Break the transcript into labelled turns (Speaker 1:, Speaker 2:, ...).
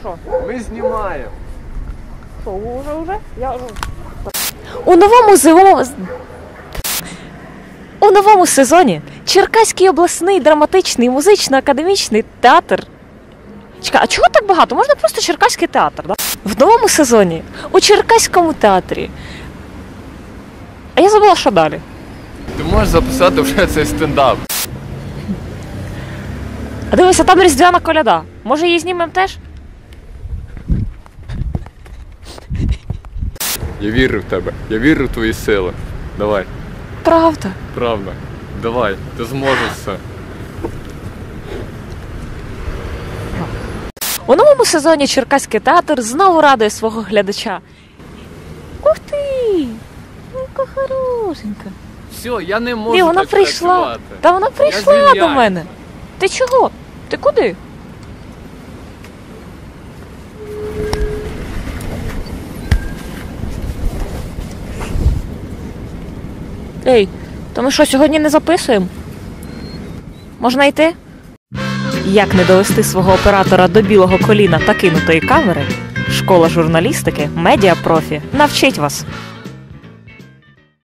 Speaker 1: Що?
Speaker 2: Ми знімаємо.
Speaker 1: Що, уже, уже? Я вже. У новому зимовому... У новому сезоні Черкаський обласний драматичний музично-академічний театр. Чекай, а чого так багато? Можна просто Черкаський театр, да? В новому сезоні у Черкаському театрі. А я забула, що далі.
Speaker 2: Ти можеш записати вже цей стендап.
Speaker 1: А дивися, там різдвяна коляда. Може її знімемо теж?
Speaker 2: Я вірю в тебе. Я вірю в твої сили. Давай,
Speaker 1: Правда.
Speaker 2: правда. Давай, ти зможеш все.
Speaker 1: У новому сезоні Черкаський театр знову радує свого глядача. Ух ти! Яка хорошенька.
Speaker 2: Все, я не можу.
Speaker 1: Ні, вона
Speaker 2: так
Speaker 1: прийшла.
Speaker 2: працювати.
Speaker 1: Та вона прийшла до мене. Ти чого? Ти куди? Ей, то ми що, сьогодні не записуємо? Можна йти? Як не довести свого оператора до білого коліна та кинутої камери? Школа журналістики Медіапрофі навчить вас.